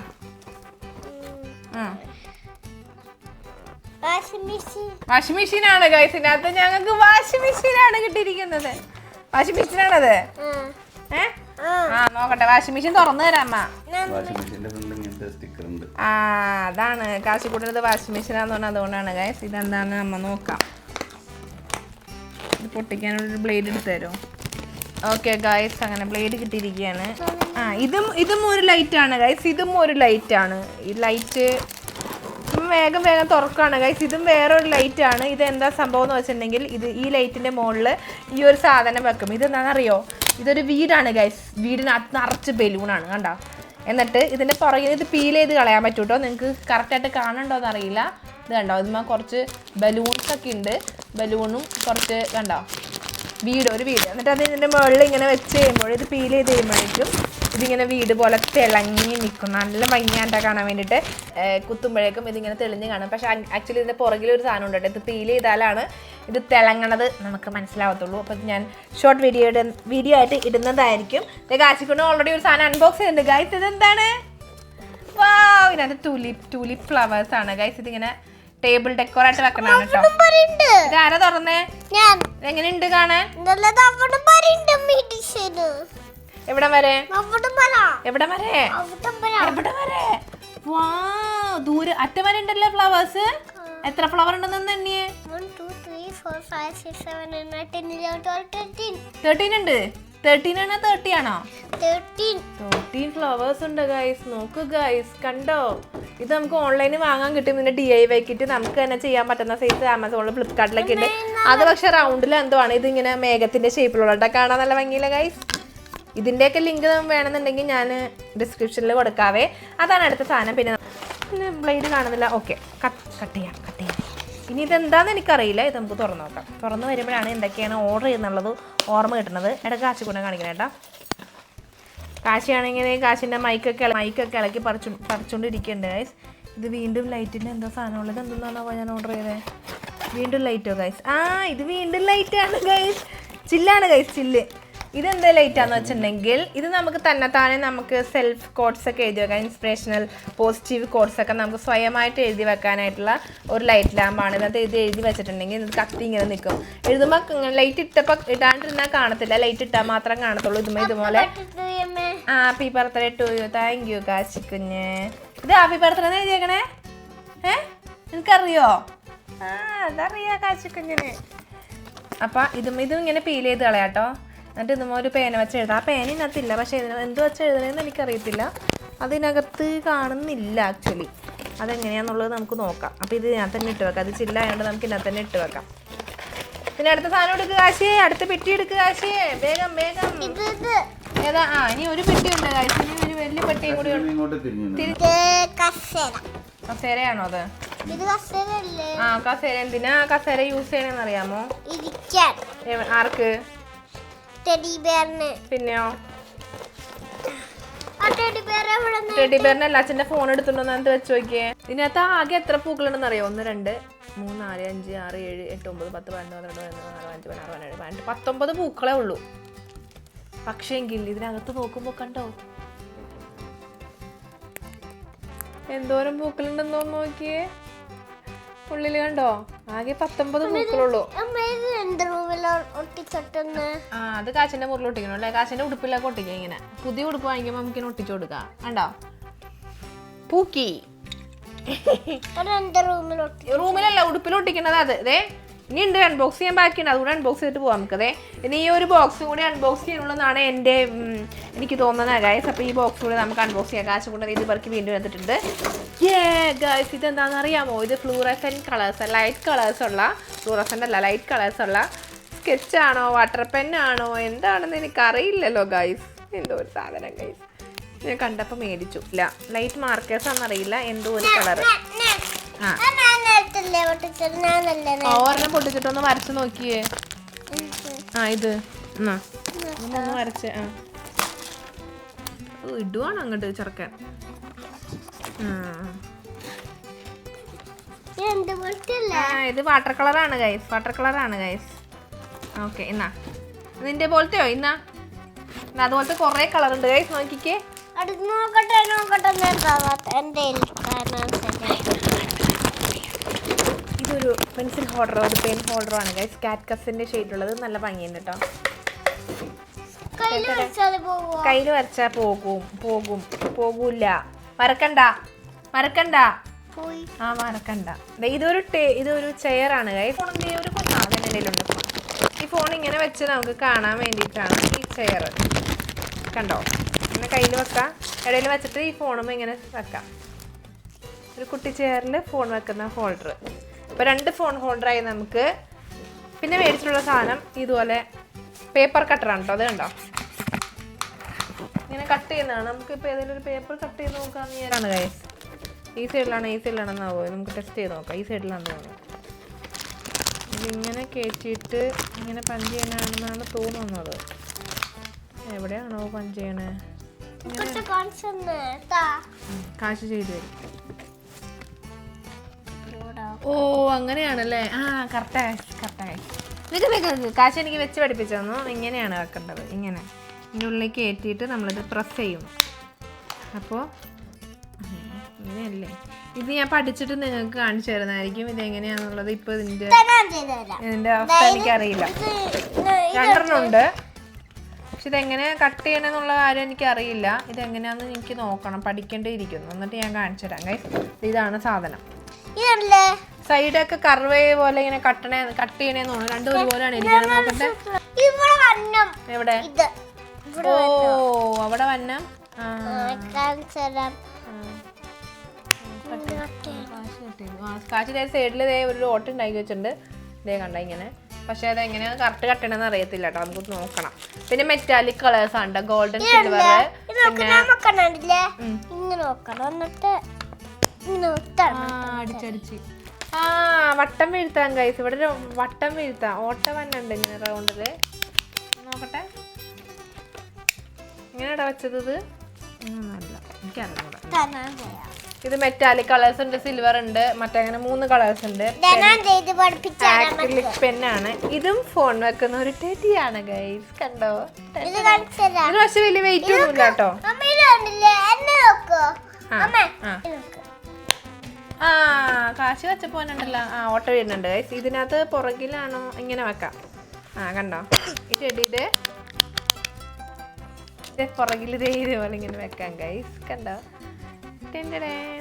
Washing machine. ആണ് കൈസിനകത്ത് ഗൈസ് ഇതിനകത്ത് ഞങ്ങൾക്ക് വാഷിംഗ് ആണ് കിട്ടിയിരിക്കുന്നത്. വാഷിംഗ് മെഷീൻ ആണത് ഏ? ആ. നോക്കട്ടെ. വാഷിംഗ് മെഷീൻ തുറന്നു തരാമ്മ വാഷിംഗ് മെഷീന്റെ ഫ്രണ്ട് ഇങ്ങനത്തെ സ്റ്റിക്കർ ഉണ്ട് ആ അതാണ്. കാശിക്കൂട്ടത് വാഷിംഗ് മെഷീനാന്ന് പറഞ്ഞാൽ അതുകൊണ്ടാണ്. ഗൈസ് ഇതെന്താണ് നമ്മൾ നോക്കാം. ഇത് പൊട്ടിക്കാനുള്ള ബ്ലേഡ് എടുത്തു തരുമോ ഓക്കെ ഗൈസ് അങ്ങനെ ബ്ലേഡ് കിട്ടിയിരിക്കുകയാണ് ആ ഇതും ഇതും ഒരു ലൈറ്റാണ് ഗൈസ് ഇതും ഒരു ലൈറ്റാണ് ഈ ലൈറ്റ് വേഗം വേഗം തുറക്കാണ് ഗൈസ് ഇതും വേറൊരു ലൈറ്റാണ് ഇത് എന്താ സംഭവം എന്ന് വെച്ചിട്ടുണ്ടെങ്കിൽ ഇത് ഈ ലൈറ്റിന്റെ മുകളിൽ ഈ ഒരു സാധനം വെക്കും. ഇത് എന്താണെന്നറിയോ ഇതൊരു വീടാണ് ഗൈസ്. വീടിനകത്ത് നിറച്ച് ബലൂണാണ് കണ്ടോ? എന്നിട്ട് ഇതിന്റെ പുറകിൽ ഇത് പീൽ ചെയ്ത് കളയാൻ പറ്റും കേട്ടോ നിങ്ങൾക്ക് കറക്റ്റായിട്ട് കാണണ്ടോ എന്നറിയില്ല. ഇത് കണ്ടോ? ഇതിന്മേൽ കുറച്ച് ബലൂൺസ് ഒക്കെ ഉണ്ട്. ബലൂണും കുറച്ച് കണ്ടോ? വീട് ഒരു വീട്. എന്നിട്ട് അത് ഇതിന്റെ മുകളിൽ ഇങ്ങനെ വെച്ച് കഴിയുമ്പോൾ ഇത് പീൽ ചെയ്ത് കഴിയുമ്പോഴേക്കും ഇതിങ്ങനെ വീട് പോലെ തിളങ്ങി നിൽക്കും നല്ല ഭംഗിയാണ്ടാ കാണാൻ വേണ്ടിയിട്ട്. കുത്തുമ്പോഴേക്കും ഇതിങ്ങനെ തെളിഞ്ഞ് കാണും. പക്ഷെ ആക്ച്വലി ഇതിന്റെ പുറകിൽ ഒരു സാധനം ഉണ്ട് കേട്ടോ. ഇത് പീൽ ചെയ്താലാണ് ഇത് തിളങ്ങണത് നമുക്ക് മനസ്സിലാവത്തുള്ളൂ. അപ്പോൾ ഞാൻ ഷോർട്ട് വീഡിയോ വീഡിയോ ആയിട്ട് ഇടുന്നതായിരിക്കും. ഇത് കാച്ചിക്കൊണ്ട് ഓൾറെഡി ഒരു സാധനം അൺബോക്സ് ചെയ്യുന്നുണ്ട്. ഗൈസ് ഇതെന്താണ്? വാ ഇതിനകത്ത് ടൂലിപ്പ് ടൂലിപ്പ് ഫ്ലവേഴ്സ് ആണ്. ഗൈസ് ഇതിങ്ങനെ ടേബിൾ ഡെക്കോറായിട്ട് ആയിട്ട് കേട്ടോ. ഇതാരാ തുറന്നേ? എങ്ങനെയുണ്ട് കാണാൻ? എവിടെ വരെ? എവിടെ വരെ? എവിടെ വരെ? വാ ദൂരെ അറ്റം വരെ ഉണ്ടല്ലേ ഫ്ലവേഴ്സ് എത്ര ഫ്ലവർ ഉണ്ടെന്ന് എണ്ണിയേ. തേർട്ടീൻ ഉണ്ട്. തേർട്ടീൻ ആണോ തേർട്ടി ആണോ. തേർട്ടീൻ ഫ്ലവേഴ്സ് ഉണ്ട് ഗൈസ് നോക്ക് ഗൈസ് കണ്ടോ? ഇത് നമുക്ക് ഓൺലൈനിൽ വാങ്ങാൻ കിട്ടും. ഇതിന്റെ ഡി ഐ വൈക്കിട്ട് നമുക്ക് തന്നെ ചെയ്യാൻ പറ്റുന്ന സൈസ് ആമസോണിൽ ഫ്ലിപ്കാർട്ടിലൊക്കെ ഉണ്ട്. അത് പക്ഷെ റൗണ്ടിൽ എന്തോ ആണ്. ഇതിങ്ങനെ മേഘത്തിന്റെ ഷേപ്പിലുള്ള കാണാൻ നല്ല ഭംഗിയില്ല ഗൈസ് ഇതിന്റെയൊക്കെ ലിങ്ക് വേണമെന്നുണ്ടെങ്കിൽ ഞാൻ ഡിസ്ക്രിപ്ഷനിൽ കൊടുക്കാവേ. അതാണ് അടുത്ത സാധനം. പിന്നെ പിന്നെ ബ്ലേഡ് കാണുന്നില്ല. ഓക്കെ കട്ട് ചെയ്യാം കട്ട് ചെയ്യാം. ഇനി ഇതെന്താണെന്ന് എനിക്കറിയില്ല. ഇത് നമുക്ക് തുറന്നു നോക്കാം. തുറന്നു വരുമ്പോഴാണ് എന്തൊക്കെയാണ് ഓർഡർ ചെയ്യുന്നുള്ളത് ഓർമ്മ കിട്ടുന്നത്. ഇടയ്ക്ക് കാശി കൊണ്ട് കാണിക്കണം കേട്ടോ കാശിയാണെങ്കിൽ കാശിന്റെ മൈക്കൊക്കെ മൈക്കൊക്കെ ഇളക്കി പറിച്ചു പറിച്ചുകൊണ്ടിരിക്കുന്നുണ്ട് ഗൈസ് ഇത് വീണ്ടും ലൈറ്റിന്റെ എന്തോ സാധനമുള്ളത് എന്തെന്നാണോ ഞാൻ ഓർഡർ ചെയ്തത് വീണ്ടും ലൈറ്റോ ഗൈസ് ആ ഇത് വീണ്ടും ലൈറ്റാണ് ഗൈസ് ചില്ലാണ് ഗൈസ് ചില്ല് ഇതെന്താ ലൈറ്റാന്ന് വെച്ചിട്ടുണ്ടെങ്കിൽ ഇത് നമുക്ക് തന്നെ തന്നെത്താനെ നമുക്ക് സെൽഫ് കോഡ്സ് ഒക്കെ എഴുതി വെക്കാൻ ഇൻസ്പിറേഷണൽ പോസിറ്റീവ് കോഡ്സ് ഒക്കെ നമുക്ക് സ്വയമായിട്ട് എഴുതി വെക്കാനായിട്ടുള്ള ഒരു ലൈറ്റ് ലാമ്പാണ് ഇതിനകത്ത് ഇത് എഴുതി വെച്ചിട്ടുണ്ടെങ്കിൽ ഇത് കത്തി ഇങ്ങനെ നിൽക്കും. എഴുതുമ്പോൾ ലൈറ്റ് ഇട്ടപ്പോൾ ഇടാണ്ടിരുന്നാൽ കാണത്തില്ല. ലൈറ്റ് ഇട്ടാൽ മാത്രം കാണത്തുള്ളൂ. ഇതുമ്പോൾ ഇതുപോലെ. Happy birthday to you thank you Kashi കുഞ്ഞ്. ഇത് ഹാപ്പി ബർത്ത്ഡേ എഴുതിയേക്കണേ? ഏ? നിനക്കറിയോ? ആ അതറിയാ കാശി കുഞ്ഞിന്. അപ്പം ഇതും ഇതും ഇങ്ങനെ പീൽ ചെയ്ത് കളയാട്ടോ. എന്നിട്ട് ഇതുമ്പോൾ ഒരു പേന വെച്ച് എഴുതാം. ആ പേന ഇതിനകത്തില്ല. പക്ഷേ ഇതിന് എന്ത് വെച്ച് എഴുതണമെന്ന് എനിക്കറിയത്തില്ല. അതിനകത്ത് കാണുന്നില്ല ആക്ച്വലി അതെങ്ങനെയാണെന്നുള്ളത് നമുക്ക് നോക്കാം. അപ്പോൾ ഇത് ഇതിനകത്ത് തന്നെ ഇട്ട് വെക്കാം. അത് ചില്ലായതുകൊണ്ട് നമുക്ക് ഇതിനകത്ത് തന്നെ ഇട്ട് വെക്കാം. പിന്നെ അടുത്ത സാധനം എടുക്കുക കാശിയെ അടുത്ത പെട്ടി എടുക്കുക കാശിയെ വേഗം വേഗം. ഏതാ? ആ ഇനി ഒരു പെട്ടി ഉണ്ട് കാശി. ഇനി ഒരു വലിയ പെട്ടിയും കൂടി കസേരയാണോ അത്? ആ കസേര എന്തിനാ കസേര യൂസ് ചെയ്യണമെന്ന് അറിയാമോ? ആർക്ക്? ടെഡി ബെയറിന് പിന്നെയോ? ടെഡി അച്ഛന്റെ ഫോൺ എടുത്തിട്ടുണ്ടോ എന്ന് വെച്ച് നോക്കിയേ. ഇതിനകത്ത് ആകെ എത്ര പൂക്കളുണ്ടെന്ന് അറിയോ? ഒന്ന് രണ്ട് മൂന്ന് നാല് അഞ്ച് ആറ് ഏഴ് എട്ട് ഒമ്പത് പത്ത് പതിനൊന്ന് പന്ത്രണ്ട് പതിനൊന്ന് നാല് അഞ്ച് പതിനാറ് പതിനേഴ് പതിനെട്ട് പത്തൊമ്പത് പൂക്കളേ ഉള്ളൂ. പക്ഷേങ്കിൽ ഇതിനകത്ത് നോക്കുമ്പോ കണ്ടോ? എന്തോരം പൂക്കളുണ്ടെന്ന് നോക്കിയേ? ഉള്ളിൽ കണ്ടോ? ആകെ പത്തൊമ്പത് പൂക്കളുള്ളൂ. ഇത് ആ അത് കാശിന്റെ മുറിൽ ഒട്ടിക്കണം അല്ലേ? കാശിന്റെ ഉടുപ്പിലൊക്കെ ഒട്ടിക്കാം ഇങ്ങനെ. പുതിയ ഉടുപ്പ് വാങ്ങിക്കുമ്പോൾ നമുക്ക് ഒട്ടിച്ചു കൊടുക്കാം. കണ്ടോ? പൂക്കി. റൂമിലല്ല ഉടുപ്പിൽ ഒട്ടിക്കണത് അത്. ദേ ഇനി ഉണ്ട് അൺബോക്സ് ചെയ്യാൻ ബാക്കിയുണ്ട്. അതുകൂടെ അൺബോക്സ് ചെയ്തിട്ട് പോകാം നമുക്കത്. ഇനി ഈ ഒരു ബോക്സും കൂടി അൺബോക്സ് ചെയ്യാനുള്ളതാണ് എന്റെ എനിക്ക് തോന്നുന്നത് ഗായസ് അപ്പോൾ ഈ ബോക്സ് കൂടി നമുക്ക് അൺബോക്സ് ചെയ്യാം. കാശ് കൊണ്ട് ഇത് പറക്കി വീണ്ടും എടുത്തിട്ടുണ്ട്. ഏ ഗായസ് ഇതെന്താണെന്ന് അറിയാമോ? ഇത് ഫ്ലൂറസൻ കളേഴ്സ് ലൈറ്റ് കളേഴ്സ് ഉള്ള ഫ്ലൂറസന്റ് അല്ല ലൈറ്റ് കളേഴ്സ് ഉള്ള സ്കെച്ചാണോ വാട്ടർ പെന്നാണോ എന്താണെന്ന് എനിക്കറിയില്ലല്ലോ ഗായ്സ് എന്തോ ഒരു സാധനം ഗൈസ് ഞാൻ കണ്ടപ്പോൾ മേടിച്ചു. ഇല്ല ലൈറ്റ് മാർക്കേഴ്സ് ആണെന്നറിയില്ല എന്തോ ഒരു കളറ് ഒരെണ്ണം പൊട്ടിച്ചിട്ടൊന്ന് വരച്ചു നോക്കിയേ. ആ ഇത്. എന്നാ. ഒന്ന് വരച്ച് ആ. ഓ, ഇടുവാണ് അങ്ങോട്ട് ചെറുക്കൻ? ഇത് വാട്ടർ കളറാണ് ഗൈസ് വാട്ടർ കളറാണ് ഗൈസ് ഓക്കെ എന്നാ. നിന്റെ പോലത്തെയോ? ഇന്നാ. അതുപോലത്തെ കുറേ കളർ ഉണ്ട് ഗൈസ് നോക്കിക്കേ നോക്കട്ടെ നോക്കട്ടെ ഇതൊരു പെൻസിൽ ഹോൾഡറോ ഒരു പെൻ ഹോൾഡറോ ആണ്. ഗൈസ് കാറ്റ് കസിന്റെ ഷെയ്ഡുള്ളത് നല്ല ഭംഗിയുണ്ട് കേട്ടോ കയ്യിൽ കയ്യിൽ വരച്ചാൽ പോകും. പോകും. പോകൂല മറക്കണ്ട. മറക്കണ്ട. ആ മറക്കണ്ട. ഇതൊരു ടേ ഇതൊരു ചെയറാണ് ഗൈസ് എന്ത് ഒരു ഈ ഫോൺ ഇങ്ങനെ വെച്ച് നമുക്ക് കാണാൻ വേണ്ടിയിട്ടാണ് ഈ ചെയർ കണ്ടോ? ഇങ്ങനെ കയ്യിൽ വെക്കാം. ഇടയിൽ വെച്ചിട്ട് ഈ ഫോണും ഇങ്ങനെ വെക്കാം. ഒരു കുട്ടി ചെയറിൽ ഫോൺ വെക്കുന്ന ഹോൾഡർ ഇപ്പോൾ രണ്ട് ഫോൺ ഹോൾഡറായി നമുക്ക് പിന്നെ മേടിച്ചിട്ടുള്ള സാധനം ഇതുപോലെ പേപ്പർ കട്ടറാണ് കേട്ടോ അത് കണ്ടോ? ഇങ്ങനെ കട്ട് ചെയ്യുന്നതാണ്. നമുക്ക് ഇപ്പോൾ ഏതെങ്കിലും ഒരു പേപ്പർ കട്ട് ചെയ്ത് നോക്കാമെന്ന് വിചാരാണ് കൈസ് ഈ സൈഡിലാണ് ഈ സൈഡിലാണെന്നാവോ നമുക്ക് ടെസ്റ്റ് ചെയ്ത് നോക്കാം. ഈ സൈഡിലാണെന്ന് തോന്നുന്നു. ഇതിങ്ങനെ കയറ്റിയിട്ട് ഇങ്ങനെ പഞ്ച് ചെയ്യണമെന്നാണ് തോന്നുന്നത്. എവിടെയാണോ പഞ്ച് ചെയ്യണേ? കാശ് ചെയ്ത് തരും. ഓ അങ്ങനെയാണല്ലേ? ആ കറക്റ്റായി കറക്റ്റായി നിൽക്ക് നിൽക്ക് നിൽക്ക് കാശ് എനിക്ക് വെച്ച് പഠിപ്പിച്ചു തന്നു. ഇങ്ങനെയാണ് വെക്കേണ്ടത്. ഇങ്ങനെ. ഇതിന്റെ ഉള്ളിലേക്ക് കയറ്റിയിട്ട് നമ്മളിത് പ്രസ് ചെയ്യും. അപ്പോൾ ഇങ്ങനെയല്ലേ? ഇത് ഞാൻ പഠിച്ചിട്ട് നിങ്ങൾക്ക് കാണിച്ചു തരുന്നതായിരിക്കും. ഇത് എങ്ങനെയാണെന്നുള്ളത് ഇപ്പോൾ ഇതിന്റെ ഇതിന്റെ അവസ്ഥ എനിക്കറിയില്ല. രണ്ടെണ്ണമുണ്ട് പക്ഷെ ഇതെങ്ങനെ കട്ട് ചെയ്യണമെന്നുള്ള കാര്യം എനിക്കറിയില്ല. ഇതെങ്ങനെയാണെന്ന് എനിക്ക് നോക്കണം. പഠിക്കേണ്ടിയിരിക്കുന്നു. എന്നിട്ട് ഞാൻ കാണിച്ചു തരാം. ഇതാണ് സാധനം. ഇതല്ലേ സൈഡൊക്കെ കർവേ പോലെ ഇങ്ങനെ കട്ടണേ കട്ട് ചെയ്യണേന്ന് തോന്നുന്നു. രണ്ടും ഒരുപോലെയാണ് ഇരിക്കുന്നത് നോക്കട്ടെ. ഇവിടെ എവിടെ? ഇത്. ഓ അവിടെ വന്നം? ആ. കാശ് സൈഡിൽ ഒരു ഓട്ട് ഉണ്ടാക്കി വെച്ചിട്ടുണ്ട്. ഇതേ കണ്ട ഇങ്ങനെ? പക്ഷെ അത് എങ്ങനെയാണ് കറക്റ്റ് കട്ടണെന്ന് അറിയത്തില്ല കേട്ടോ. നമുക്ക് നോക്കണം. പിന്നെ മെറ്റാലിക് കളേഴ്സ് ആണ് ഗോൾഡൻ സിൽവർ ഇത് നോക്കണം ഇങ്ങനെ നോക്കണം. എന്നിട്ട് അടിച്ചടിച്ച്. ആ വട്ടം വീഴ്ത്താൻ കൈസ് ഇവിടെ ഒരു വട്ടം വീഴ്ത്താം. ഓട്ട ഉണ്ട് ഇങ്ങനെ റൗണ്ടിൽ നോക്കട്ടെ. ഇങ്ങനെയാടാ വെച്ചത് ഇത്? എനിക്കറിഞ്ഞൂടാ. ഇത് മെറ്റാലിക് കളേഴ്സ് ഉണ്ട് സിൽവർ ഉണ്ട് മറ്റങ്ങനെ മൂന്ന് കളേഴ്സ് ഉണ്ട്. ആക്രിലിക് പെന്നാണ് ഇതും ഫോൺ വെക്കുന്ന ഒരു ടെഡിയാണ് ഗൈസ് കണ്ടോ? ഇത് പക്ഷെ വലിയ വെയിറ്റ് ഒന്നും ഇല്ല കേട്ടോ. ആ, കാശ് വെച്ചപ്പോനുണ്ടല്ലോ ആ ഓട്ട വരുന്നുണ്ട്. ഗൈസ് ഇതിനകത്ത് പുറകിലാണോ? ഇങ്ങനെ വെക്കാം. ആ കണ്ടോ? ഇത് ചെടിയുടെ പുറകിൽ ഇതേ ഇതേപോലെ ഇങ്ങനെ വെക്കാം ഗൈസ് കണ്ടോ? ടെൻഡേ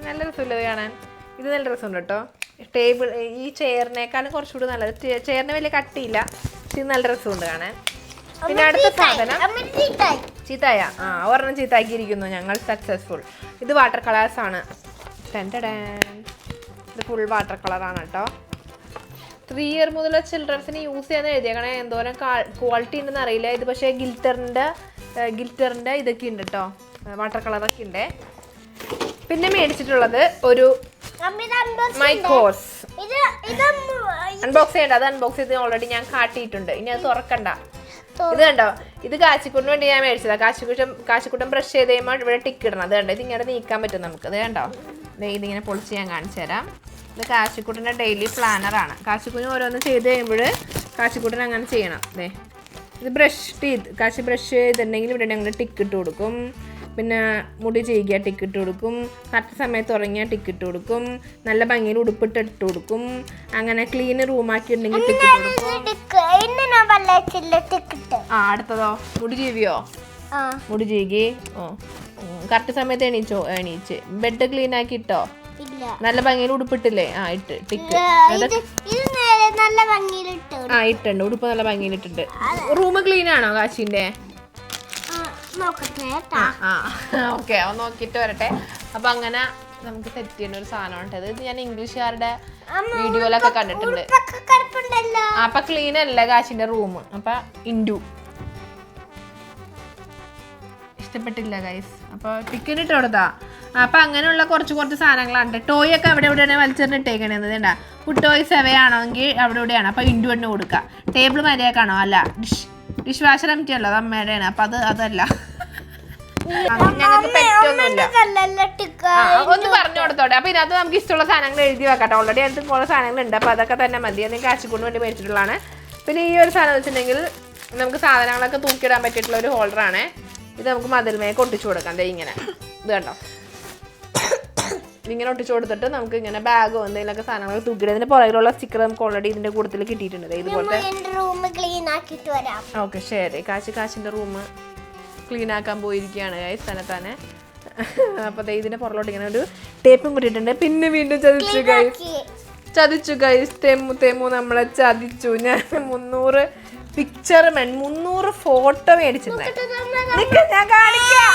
നല്ല രസമില്ല ഇത് കാണാൻ. ഇത് നല്ല രസമുണ്ട് കേട്ടോ. ടേബിൾ ഈ ചെയറിനേക്കാളും കുറച്ചുകൂടി നല്ലത്. ചെയറിന് വലിയ കട്ടിയില്ല. ഇത് നല്ല രസമുണ്ട് കാണാൻ. പിന്നെ അടുത്ത സാധനം. ചീത്തായി. ആ ഒരെണ്ണം ചീത്താക്കിയിരിക്കുന്നു. ഞങ്ങൾ സക്സസ്ഫുൾ ഇത് വാട്ടർ കളേഴ്സ് ഇത് ഫുൾ വാട്ടർ കളറാണ് കേട്ടോ. ത്രീ ഇയർ മുതലുള്ള ചിൽഡ്രൻസിന് യൂസ് ചെയ്യാന്ന് എഴുതിയേക്കണേ. എന്തോരം ക്വാളിറ്റി ഉണ്ടെന്ന് അറിയില്ല. ഇത് പക്ഷേ ഗിൽറ്ററിന്റെ ഗിൽറ്ററിന്റെ ഇതൊക്കെ ഉണ്ട് കേട്ടോ. വാട്ടർ കളറൊക്കെ ഉണ്ട്. പിന്നെ മേടിച്ചിട്ടുള്ളത് ഒരു മൈക്കോസ് അൺബോക്സ് ചെയ്യണ്ട. അത് അൺബോക്സ് ചെയ്ത് ഓൾറെഡി ഞാൻ കാട്ടിയിട്ടുണ്ട്. ഇനി അത് തുറക്കണ്ട. ഇത് കണ്ടോ? ഇത് കാശിക്കുട്ടിന് വേണ്ടി ഞാൻ മേടിച്ചതാണ് കാശിക്കുട്ടം കാശിക്കുട്ടം ബ്രഷ് ചെയ്ത് കഴിയുമ്പോൾ ഇവിടെ ടിക്ക് ഇടണം. അത് കണ്ടോ? ഇത് ഇങ്ങനെ നീക്കാൻ പറ്റും നമുക്ക്. അത് കണ്ടോ? ഇതിങ്ങനെ പൊളിച്ച് ഞാൻ കാണിച്ചു തരാം. ഇത് കാശിക്കുട്ടിന്റെ ഡെയിലി പ്ലാനറാണ് കാശിക്കുഞ്ഞ് ഓരോന്ന് ചെയ്ത് കഴിയുമ്പോൾ കാശിക്കുട്ടൻ അങ്ങനെ ചെയ്യണം. ദേ ഇത് ബ്രഷ് ടീത്ത് കാശി ബ്രഷ് ചെയ്തിട്ടുണ്ടെങ്കിൽ ഇവിടെ ഞങ്ങൾ ടിക്കറ്റ് കൊടുക്കും. പിന്നെ മുടി ചെയ്യുക ടിക്കറ്റ് കൊടുക്കും. കറക്റ്റ് സമയത്ത് ഉറങ്ങിയാൽ ടിക്കറ്റ് കൊടുക്കും. നല്ല ഭംഗിയിൽ ഉടുപ്പിട്ട് ഇട്ട് കൊടുക്കും. അങ്ങനെ ക്ലീൻ റൂമാക്കിയിട്ടുണ്ടെങ്കിൽ ടിക്ക് ഇട്ട് കൊടുക്കും. ആ അടുത്തതോ? മുടി ജീവിയോ ആ. മുടി ചെയ്യുകയോ ഓ. കറക്റ്റ് സമയത്ത് എണീച്ചോ? എണീച്ച്. ബെഡ് ക്ലീൻ ആക്കി ഇട്ടോ നല്ല ഭംഗിയിൽ ഉടുപ്പിട്ടില്ലേ? ആ ഇട്ട് ടിക്ക്. ആ ഇട്ടുണ്ട്. ഉടുപ്പ് നല്ല ഭംഗിയിൽ ഇട്ടുണ്ട് റൂം ക്ലീൻ ആണോ കാശിന്റെ ഓക്കെ അവൻ നോക്കിട്ട് വരട്ടെ. അപ്പൊ അങ്ങനെ നമുക്ക് സെറ്റ് ചെയ്യുന്ന ഒരു സാധനമാണ് ഇത് ഞാൻ ഇംഗ്ലീഷുകാരുടെ വീഡിയോയിലൊക്കെ കണ്ടിട്ടുണ്ട്. അപ്പൊ ക്ലീൻ അല്ല കാശിന്റെ റൂം അപ്പൊ ഇൻഡു. ഇഷ്ടപ്പെട്ടില്ല ഗൈസ് അപ്പൊ ടിക്കറ്റ് ഇട്ട് കൊടുത്താ. അപ്പോൾ അങ്ങനെയുള്ള കുറച്ച് കുറച്ച് സാധനങ്ങളുണ്ട് ടോയ് ഒക്കെ അവിടെ എവിടെയാണ് ഇട്ടേക്കണേന്ന് ഇതേണ്ട ഫുഡ് ടോയ് സെവയാണെങ്കിൽ അവിടെ ഇവിടെയാണ്. അപ്പോൾ ഇൻഡു എണ്ണ കൊടുക്കുക ടേബിൾ മര്യാദക്കാണോ? അല്ല. Dish dish washer empty അത് അമ്മയുടെയാണ്. അപ്പം അത് അതല്ല. ഒന്ന് പറഞ്ഞു കൊടുത്തോട്ടെ. അപ്പൊ ഇതിനകത്ത് നമുക്ക് ഇഷ്ടമുള്ള സാധനങ്ങൾ എഴുതി വെക്കട്ടെ. ഓൾറെഡി അതിനകത്ത് കുറെ സാധനങ്ങൾ ഉണ്ട് അപ്പൊ അതൊക്കെ തന്നെ മതി. അത് കാശിക്കൊണ്ട് വേണ്ടി മേടിച്ചിട്ടുള്ളതാണ്. പിന്നെ ഈ ഒരു സാധനം വെച്ചിട്ടുണ്ടെങ്കിൽ നമുക്ക് സാധനങ്ങളൊക്കെ തൂക്കിയിടാൻ പറ്റിയിട്ടുള്ള ഒരു ഹോൾഡറാണ് ഇത് നമുക്ക് മതിൽമേ ഒട്ടിച്ചു കൊടുക്കാം. ദേ ഇങ്ങനെ. ഇത് കണ്ടോ? ഇങ്ങനെ ഒട്ടിച്ചു കൊടുത്തിട്ട് നമുക്ക് ഇങ്ങനെ ബാഗോ എന്തെങ്കിലുമൊക്കെ സാധനങ്ങൾ തുകിടെ ഇതിന്റെ പുറകിലുള്ള സ്റ്റിക്കർ നമുക്ക് ഓൾറെഡി ഇതിന്റെ കൂട്ടത്തിൽ കിട്ടിയിട്ടുണ്ട്. ഇതുപോലത്തെ ഓക്കെ ശരി. കാശി കാശിന്റെ റൂം ക്ലീൻ ആക്കാൻ പോയിരിക്കുകയാണ് ഗൈസ് തന്നെ. തന്നെ അപ്പോൾ ഇതിന്റെ പുറകിലോട്ട് ഇങ്ങനെ ഒരു ടേപ്പും കൂട്ടിയിട്ടുണ്ട്. പിന്നെ വീണ്ടും ചതിച്ചു ഗൈസ്. ചതിച്ചു ഗൈസ് തെമ്മു തെമ്മു നമ്മളെ ചതിച്ചു. ഞാൻ മുന്നൂറ് പിക്ചർ മുന്നൂറ് ഫോട്ടോ മേടിച്ചിട്ടുണ്ടായിരുന്നു നിക്ക് ഞാൻ കാണിക്കാം.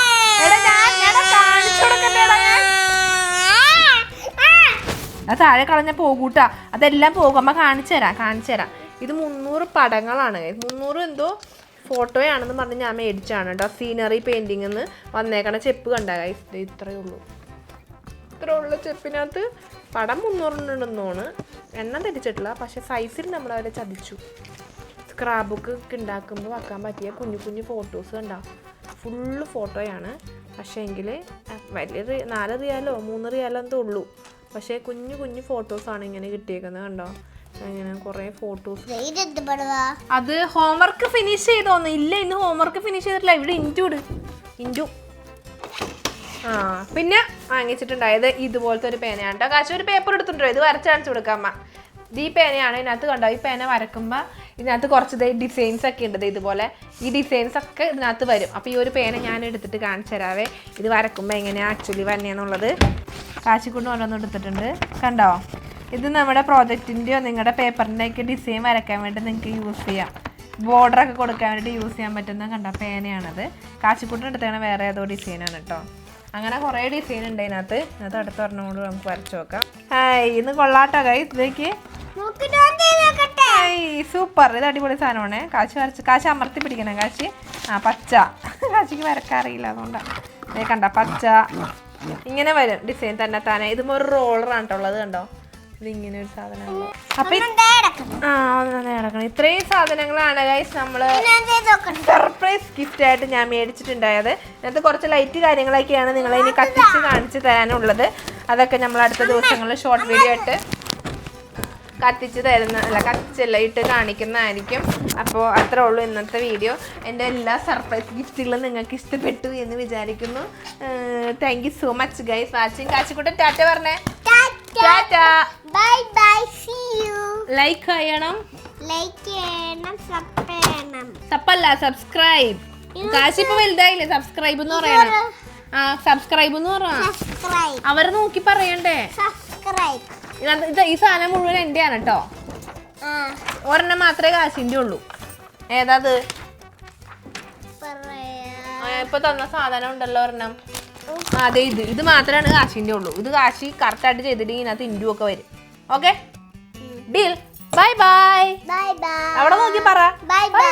അത് താഴെ കളഞ്ഞ പോകൂട്ടാ. അതെല്ലാം പോകും. അമ്മ കാണിച്ചു തരാം കാണിച്ചു തരാം. ഇത് മുന്നൂറ് പടങ്ങളാണ്. മുന്നൂറ് എന്തോ ഫോട്ടോയാണെന്ന് പറഞ്ഞ് ഞാൻ മേടിച്ചാണ് കേട്ടോ. സീനറി പെയിന്റിംഗ് എന്ന് വന്നേക്കണ ചെപ്പ് കണ്ടാ. ഇത്രയേ ഉള്ളൂ. ഇത്ര ഉള്ള ചെപ്പിനകത്ത്. പടം മുന്നൂറിനോണ് എണ്ണം തെറ്റിച്ചിട്ടില്ല പക്ഷെ സൈസിൽ നമ്മളവരെ അവരെ ചതിച്ചു. സ്ക്രാബ് ബുക്ക് ഒക്കെ ഉണ്ടാക്കുമ്പോൾ വെക്കാൻ പറ്റിയ കുഞ്ഞു കുഞ്ഞു ഫോട്ടോസ് ഉണ്ടാവും ഫുള്ള് ഫോട്ടോയാണ് പക്ഷേ എങ്കിൽ വലിയ നാല് റിയാലോ മൂന്ന് റിയാലോ എന്തോ ഉള്ളൂ. പക്ഷേ കുഞ്ഞു കുഞ്ഞു ഫോട്ടോസാണ് ഇങ്ങനെ കിട്ടിയേക്കുന്നത് കണ്ടോ? അങ്ങനെ കുറേ ഫോട്ടോസ് അത് ഹോംവർക്ക് ഫിനിഷ് ചെയ്തോന്ന് ഇല്ല ഇന്ന് ഹോംവർക്ക് ഫിനിഷ് ചെയ്തിട്ടില്ല. ഇവിടെ ഇന്റു ഇട്. ഇന്റു ആ പിന്നെ വാങ്ങിച്ചിട്ടുണ്ടായത് ഇതുപോലത്തെ ഒരു പേനയാണ് കേട്ടോ. കാശ് ഒരു പേപ്പർ എടുത്തിട്ടുണ്ടോ? ഇത് വരച്ച് കാണിച്ചു കൊടുക്കാം അമ്മ. ഇത് ഈ പേനയാണ്. ഇതിനകത്ത് കണ്ടോ? ഈ പേന വരക്കുമ്പോൾ ഇതിനകത്ത് കുറച്ച് ഡിസൈൻസ് ഒക്കെ ഉണ്ട് ഇതുപോലെ. ഈ ഡിസൈൻസ് ഒക്കെ ഇതിനകത്ത് വരും. അപ്പോൾ ഈ ഒരു പേന ഞാൻ എടുത്തിട്ട് കാണിച്ചു തരാവേ. ഇത് വരക്കുമ്പോൾ എങ്ങനെയാണ് ആക്ച്വലി വരണേന്നുള്ളത്. കാശിക്കൊണ്ട് ഓരോന്ന് എടുത്തിട്ടുണ്ട്. കണ്ടോ? ഇത് നമ്മുടെ പ്രോജക്റ്റിന്റെയോ നിങ്ങളുടെ പേപ്പറിന്റെയൊക്കെ ഡിസൈൻ വരയ്ക്കാൻ വേണ്ടി നിങ്ങൾക്ക് യൂസ് ചെയ്യാം. ബോർഡറൊക്കെ കൊടുക്കാൻ വേണ്ടി യൂസ് ചെയ്യാൻ പറ്റുന്ന കണ്ട പേനയാണത്. കാശിക്കൂട്ടിന് എടുത്തേണ വേറെ ഏതോ ഡിസൈനാണ് കേട്ടോ അങ്ങനെ കുറേ ഡിസൈൻ ഉണ്ട് ഇതിനകത്ത് അതിനകത്ത് അടുത്ത പറഞ്ഞുകൊണ്ട് നമുക്ക് വരച്ചു നോക്കാം. ഇന്ന് കൊള്ളാട്ടോ കൈ ഇതിലേക്ക് സൂപ്പർ ഇത് അടിപൊളി സാധനമാണ്. കാശ് വരച്ച് കാശ് അമർത്തി പിടിക്കണം കാശ് ആ പച്ച. കാശിക്ക് വരക്കാറിയില്ല അതുകൊണ്ടാണ് കണ്ട പച്ച. ഇങ്ങനെ വരും ഡിസൈൻ തന്നെ താനെ. ഇതും ഒരു റോളറാണ് കേട്ടോ ഉള്ളത് കണ്ടോ? ഇതിങ്ങനെ ഒരു അപ്പൊ ഇത്- ആ ഒന്ന് നടക്കണം ഇത്രയും സാധനങ്ങളാണ് ഗൈസ് നമ്മൾ സർപ്രൈസ് ഗിഫ്റ്റ് ആയിട്ട് ഞാൻ മേടിച്ചിട്ടുണ്ടായത്. ഇതിനകത്ത് കുറച്ച് ലൈറ്റ് കാര്യങ്ങളൊക്കെയാണ് നിങ്ങളെ ഇനി കത്തിച്ച് കാണിച്ചു തരാനുള്ളത്. അതൊക്കെ നമ്മൾ അടുത്ത ദിവസങ്ങളിൽ ഷോർട്ട് വീഡിയോ ആയിട്ട് കത്തിച്ച് തരുന്ന അല്ല കത്തിച്ചല്ല ഇട്ട് കാണിക്കുന്നതായിരിക്കും. അപ്പോൾ അത്രേ ഉള്ളൂ ഇന്നത്തെ വീഡിയോ. എന്റെ എല്ലാ സർപ്രൈസ് ഗിഫ്റ്റുകളും നിങ്ങൾക്ക് ഇഷ്ടപ്പെട്ടു എന്ന് വിചാരിക്കുന്നു. Thank you so much guys watching കാച്ചിക്കൂട്ടം tata പറഞ്ഞേ. Tata. Bye bye see you like ചെയ്യണം. ലൈക്ക് ചെയ്യണം സബ്സ്ക്രൈബ് ചെയ്യണം. തപ്പല്ല സബ്സ്ക്രൈബ് കാശി ഇപ്പൊ വലുതായില്ലേ? സബ്സ്ക്രൈബ് എന്ന് പറയണം. ആ സബ്സ്ക്രൈബ് എന്ന് പറ. അവരെ നോക്കി പറയണ്ടേ? സബ്സ്ക്രൈബ് ഇത് ഈ സാധനം മുഴുവൻ എന്റെയാണ് കേട്ടോ ഒരെണ്ണം മാത്രമേ കാശിന്റെ ഉള്ളൂ. ഏതാത്? ഇപ്പൊ തന്ന സാധനം ഉണ്ടല്ലോ ഒരെണ്ണം. അതെ ഇത്. ഇത് മാത്രമാണ് കാശിന്റെ ഉള്ളൂ. ഇത് കാശി കറക്റ്റായിട്ട് ചെയ്തിട്ട് ഇതിനകത്ത് ഇൻഡു ഒക്കെ വരും. Okay? Deal bye bye bye bye അവിടെ നോക്കി പറ. Bye bye